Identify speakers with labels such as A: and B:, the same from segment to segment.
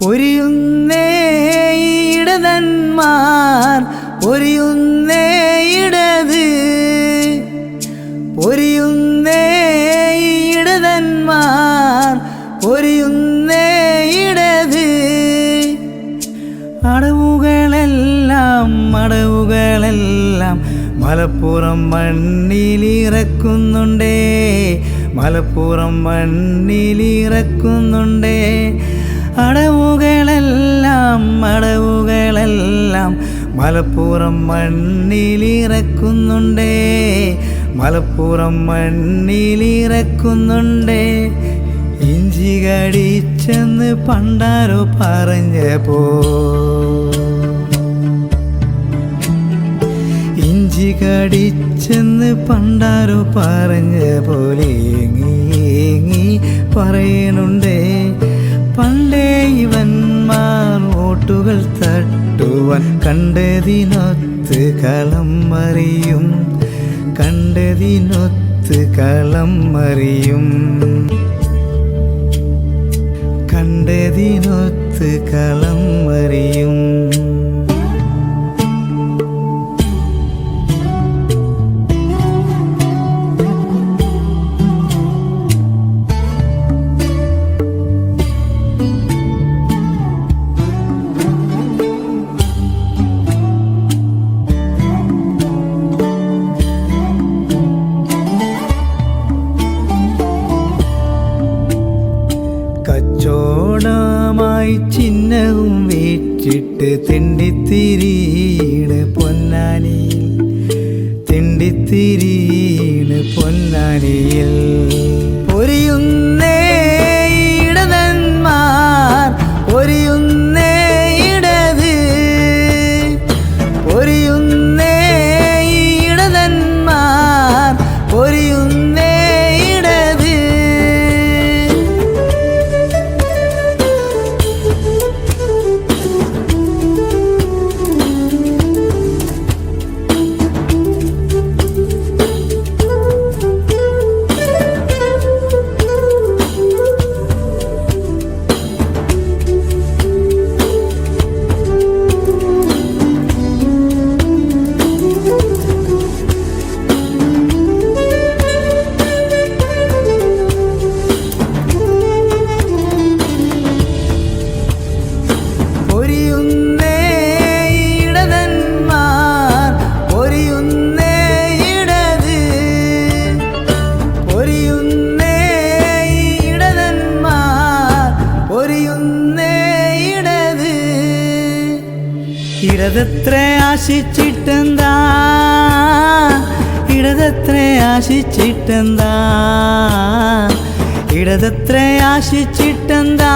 A: പൊരിയുന്നേ ഇടതന്മാർ പൊരിയുന്നേ ഇടത്. അടവുകളെല്ലാം അടവുകളെല്ലാം മലപ്പുറം മണ്ണിലിറക്കുന്നുണ്ടേ മലപ്പുറം മണ്ണിലിറക്കുന്നുണ്ടേ. അടവുകളെല്ലാം അടവുകളെല്ലാം മലപ്പുറം മണ്ണിലിറക്കുന്നുണ്ടേ. മലപ്പുറം മണ്ണിലിറക്കുന്നുണ്ടേ. ഇഞ്ചി കടിച്ചെന്ന് പണ്ടാരോ പറഞ്ഞപ്പോ ഇഞ്ചി കടിച്ചെന്ന് പണ്ടാരോ പറഞ്ഞ പോലെ ഏങ്ങി പറയണുണ്ടേ. പണ്ടേ ഇവന്മാർ ഓട്ടുകൾ തട്ടുവാൻ. കണ്ടതിനൊത്ത് കളം മറിയും. കണ്ടതിനൊത്ത് കളം മറിയും. കണ്ടതിനൊത്ത് കളം വീച്ചിട്ട് തിണ്ടിത്തിരീണ് പൊന്നാനിയിൽ തിണ്ടിത്തിരീണ് പൊന്നാനിയിൽ. ഇടതത്ര ആശിച്ചിട്ടെന്താ? ഇടതത്ര ആശിച്ചിട്ടെന്താ? ഇടതത്ര ആശിച്ചിട്ടെന്താ?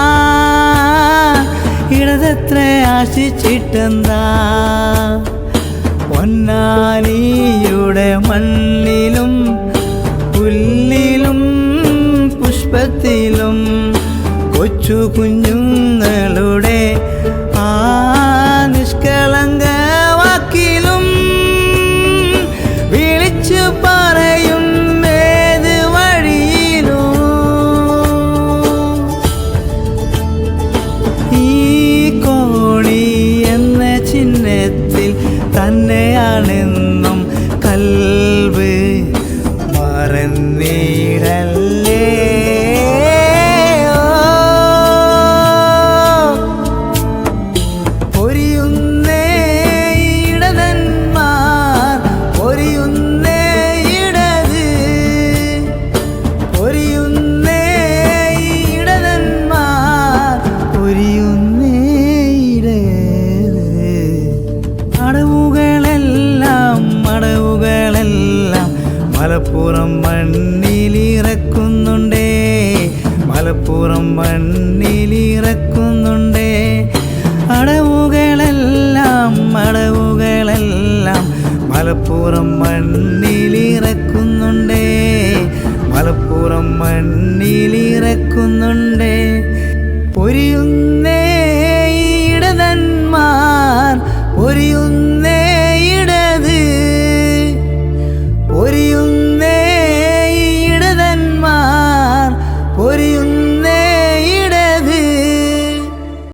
A: ഇടതത്ര ആശിച്ചിട്ടെന്താ? പൊന്നാനിയുടെ മണ്ണിലും പുല്ലിലും പുഷ്പത്തിലും കൊച്ചു കുഞ്ഞുങ്ങളുടെ മറന്നിടല്ലേ മലപ്പുറം മണ്ണിലിറക്കുന്നുണ്ടേ. മലപ്പുറം മണ്ണിലിറക്കുന്നുണ്ടേ. അടവുകളെല്ലാം അടവുകളെല്ലാം മലപ്പുറം മണ്ണിലിറക്കുന്നുണ്ടേ. മലപ്പുറം മണ്ണിലിറക്കുന്നുണ്ടേ. പൊരിയുന്നേ